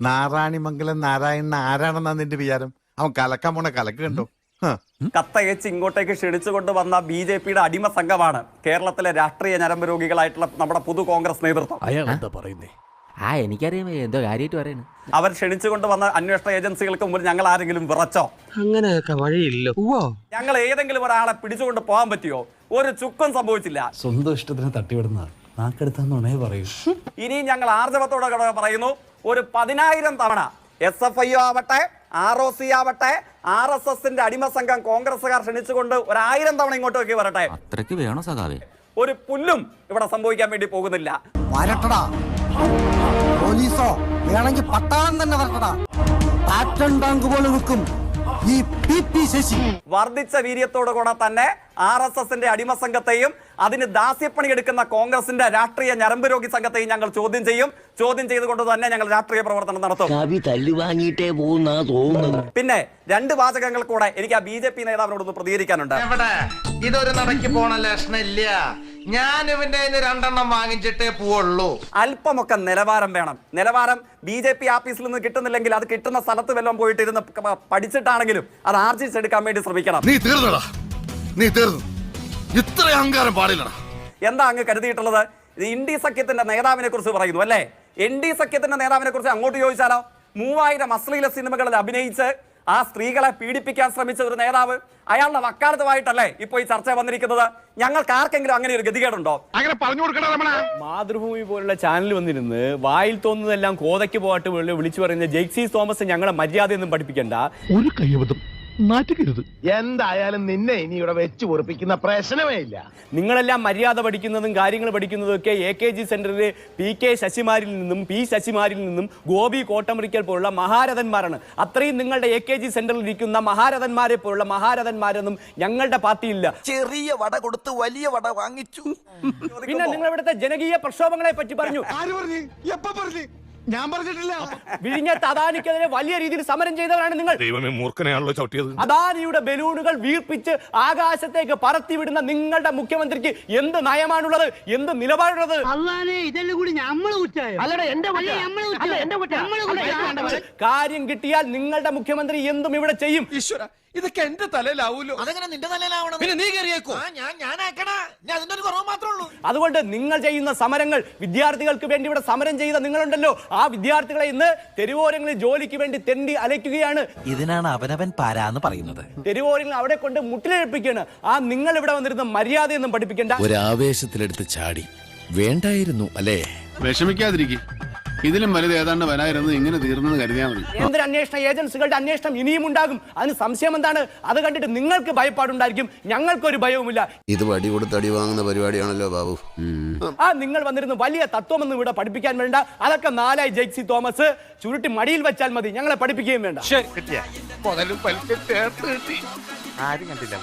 നാരായണിമംഗലം നാരായണൻ ആരാണെന്നാ നിന്റെ വിചാരം? അവൻ കലക്കാൻ പോണ കലക്ക് കണ്ടോ. കത്തയച്ച് ഇങ്ങോട്ടേക്ക് ക്ഷണിച്ചുകൊണ്ട് വന്ന ബി ജെ പിയുടെ അടിമ സംഘമാണ് കേരളത്തിലെ രാഷ്ട്രീയ ഞരമ്പ് രോഗികളായിട്ടുള്ള നമ്മുടെ പുതു കോൺഗ്രസ് നേതൃത്വം. അയാൾ എന്താ പറയുന്നേ? ആ എനിക്കറിയാം. എന്തോ കാര്യമായിട്ട് പറയുന്നു അവർ ക്ഷണിച്ചുകൊണ്ട് വന്ന അന്വേഷണ ഏജൻസികൾക്ക് മുമ്പ് ഞങ്ങൾ ആരെങ്കിലും വിറച്ചോ? അങ്ങനെയൊക്കെ വഴിയില്ല. ഞങ്ങൾ ഏതെങ്കിലും ഒരാളെ പിടിച്ചുകൊണ്ട് പോകാൻ പറ്റിയോ? ഒരു ചുക്കും സംഭവിച്ചില്ല. സ്വന്തം ഇഷ്ടത്തിന് തട്ടിവിടുന്ന നാക്കെടുത്താന്നുണേ പറയൂ. ഇനിയും ഞങ്ങൾ ആർജവത്തോടെ പറയുന്നു. ഒരു പതിനായിരം തവണ എസ് എഫ് ഐ ആവട്ടെ ആർ ഒ സി ആവട്ടെ ആർ എസ് എസിന്റെ അടിമ സംഘം കോൺഗ്രസുകാർ ക്ഷണിച്ചുകൊണ്ട് ഒരായിരം തവണ ഇങ്ങോട്ടേക്ക് വരട്ടെ. അത്രയ്ക്ക് വേണോ സഖാവേ? ഒരു പുല്ലും ഇവിടെ സംഭവിക്കാൻ വേണ്ടി പോകുന്നില്ല. വരട്ടടാ. പോലീസോ വേണമെങ്കിൽ പട്ടാളം തന്നെ വരട്ടടാ. ആറ്റം ടാങ്ക് പോലെ നിൽക്കും ഈ പി പി ശശി. വർദ്ധിച്ച വീര്യത്തോടു കൂടെ തന്നെ ആർ എസ് എസിന്റെ അടിമ സംഘത്തെയും അതിന് ദാസ്യപ്പണി എടുക്കുന്ന കോൺഗ്രസിന്റെ രാഷ്ട്രീയ ഞരമ്പ് രോഗി സംഘത്തെയും ഞങ്ങൾ ചോദ്യം ചെയ്യും. ചോദ്യം ചെയ്തുകൊണ്ട് തന്നെ ഞങ്ങൾ രാഷ്ട്രീയ പ്രവർത്തനം നടത്തും. വാങ്ങിയിട്ടേ പോകുന്ന പിന്നെ രണ്ട് വാചകങ്ങൾ കൂടെ എനിക്ക് ആ ബി ജെ പി നേതാവിനോടൊന്ന് പ്രതികരിക്കാനുണ്ട്. എവിടെ? ഇതൊരു നടക്കി പോണ ലക്ഷണില്ല. ഞാൻ ഇവന്റെ രണ്ടെണ്ണം വാങ്ങിച്ചിട്ടേ പോവുള്ളൂ. അല്പമൊക്കെ നിലവാരം വേണം. നിലവാരം ബി ജെ പി ആഫീസിൽ നിന്ന് കിട്ടുന്നില്ലെങ്കിൽ അത് കിട്ടുന്ന സ്ഥലത്ത് വല്ലതും പോയിട്ട് ഇരുന്ന് പഠിച്ചിട്ടാണെങ്കിലും അത് ആർജിച്ചെടുക്കാൻ വേണ്ടി ശ്രമിക്കണം. നീ തീർന്നടാ. നീ തീർന്നു. ഇത്ര അഹങ്കാരം പാടില്ലടാ. എന്താ അങ്ങ് കരുതിയിട്ടുള്ളത്? ഇന്ത്യ സഖ്യത്തിന്റെ നേതാവിനെ കുറിച്ച് പറയുന്നു അല്ലേ? എൻ ഡി സഖ്യത്തിന്റെ നേതാവിനെ കുറിച്ച് അങ്ങോട്ട് ചോദിച്ചാലോ? മൂവായിരം അശ്ലീല സിനിമകളിൽ അഭിനയിച്ച് ആ സ്ത്രീകളെ പീഡിപ്പിക്കാൻ ശ്രമിച്ച ഒരു നേതാവ് അയാളുടെ വക്കാലത്തുമായിട്ടല്ലേ ഇപ്പൊ ഈ ചർച്ച വന്നിരിക്കുന്നത്? ഞങ്ങൾക്ക് ആർക്കെങ്കിലും അങ്ങനെ ഒരു ഗതികേടുണ്ടോ? അങ്ങനെ പറഞ്ഞു മാതൃഭൂമി പോലുള്ള ചാനൽ വന്നിരുന്ന് വായിൽ തോന്നുന്നതെല്ലാം കോതയ്ക്ക് പോയിട്ട് വിളി- വിളിച്ചു പറയുന്ന ജെയ്സി തോമസ് ഞങ്ങളെ മര്യാദയൊന്നും പഠിപ്പിക്കണ്ട. ഒരു കയ്യബദ്ധം. നാറ്റുകരുത് എന്തായാലും നിന്നെ ഇനി ഇവിടെ വെച്ച് പൊറിപ്പിക്കുന്ന പ്രശ്നമേ ഇല്ല. നിങ്ങളെല്ലാം മര്യാദ പഠിക്കുന്നതും കാര്യങ്ങൾ പഠിക്കുന്നതും ഒക്കെ എ കെ ജി സെന്ററിലെ പി കെ ശശിമാരിൽ നിന്നും പി ശശിമാരിൽ നിന്നും ഗോപി കോട്ടമുറിക്കൽ പോലുള്ള മഹാരഥന്മാരാണ്. അത്രയും നിങ്ങളുടെ എ കെ ജി സെന്ററിൽ ഇരിക്കുന്ന മഹാരഥന്മാരെ പോലുള്ള മഹാരഥന്മാരൊന്നും ഞങ്ങളുടെ പാർട്ടിയില്ല ചെറിയ വട കൊടുത്ത് വലിയ വട വാങ്ങിച്ചു. പിന്നെ നിങ്ങൾ ഇവിടുത്തെ ജനകീയ പ്രക്ഷോഭങ്ങളെ പറ്റി പറഞ്ഞു. ആര് പറഞ്ഞു? എപ്പ പറഞ്ഞു? ഞാൻ പറഞ്ഞിട്ടില്ല. വിഴിഞ്ഞത്ത് അദാനിക്കെതിരെ വലിയ രീതിയിൽ സമരം ചെയ്തവരാണ് നിങ്ങൾ. ദൈവമേ മൂർഖനെയാണല്ലോ ചവിട്ടിയത്. അദാനിയുടെ ബലൂണുകൾ വീർപ്പിച്ച് ആകാശത്തേക്ക് പറത്തിവിടുന്ന നിങ്ങളുടെ മുഖ്യമന്ത്രിക്ക് എന്ത് നയമാണുള്ളത്? എന്ത് നിലപാടുള്ളത്? അള്ളാനെ ഇതെല്ലാം കൂടി നമ്മൾ കുറ്റായോ അല്ലടാ എന്റെ കാര്യം കിട്ടിയാൽ നിങ്ങളുടെ മുഖ്യമന്ത്രി എന്തും ഇവിടെ ചെയ്യും. ഈശ്വര ഇതൊക്കെ എന്റെ തലയിലാവൂലോ? അതെങ്ങനെ നിന്റെ തലയിലാവണം? പിന്നെ നീ കയറിയേക്കോ? ഞാൻ ഞാനാക്കണ ഞാൻ അതിന്റെ ഒരു കുറവ് മാത്രമേ ഉള്ളൂ. അതുകൊണ്ട് നിങ്ങൾ ചെയ്യുന്ന സമരങ്ങൾ വിദ്യാർത്ഥികൾക്ക് വേണ്ടി ഇവിടെ സമരം ചെയ്ത നിങ്ങളുണ്ടല്ലോ. ആ വിദ്യാർത്ഥികളെ ഇന്ന് തെരുവോരങ്ങളിൽ ജോലിക്ക് വേണ്ടി തെണ്ടി അലയ്ക്കുകയാണ്. ഇതിനാണ് അവനവൻ പാരാന്ന് പറയുന്നത്. തെരുവോരങ്ങൾ അവിടെ കൊണ്ട് മുട്ടിലെഴുപ്പിക്കുകയാണ്. ആ നിങ്ങൾ ഇവിടെ വന്നിരുന്ന മര്യാദയൊന്നും പഠിപ്പിക്കേണ്ട. ഒരു ആവേശത്തിലെടുത്ത് ചാടി വേണ്ടായിരുന്നു അല്ലേ? വിഷമിക്കാതിരിക്കും. ഇതിലും വലുത് ഏതാണ്ട് വരായിരുന്നത് ഇങ്ങനെ തീർന്നെന്ന് കരുതിയാൽ മതി. കേന്ദ്ര അന്വേഷണ ഏജൻസികളുടെ അന്വേഷണം ഇനിയും ഉണ്ടാകും? അതിന് സംശയം എന്താണ്? അത് കണ്ടിട്ട് നിങ്ങൾക്ക് ഭയപ്പാടുണ്ടായിരിക്കും. ഞങ്ങൾക്കൊരു ഭയവുമില്ല. ഇത് വടി കൊടുത്ത് അടി വാങ്ങുന്ന പരിപാടിയാണല്ലോ ബാബു. ആ നിങ്ങൾ വന്നിരുന്ന വലിയ തത്വമൊന്നും ഇവിടെ പഠിപ്പിക്കാൻ വേണ്ട. അതൊക്കെ നാലായി ജെയ്സി തോമസ്. ചുരുട്ടി മടിയിൽ വെച്ചാൽ മതി. ഞങ്ങളെ പഠിപ്പിക്കുകയും വേണ്ട. ആരും കണ്ടില്ല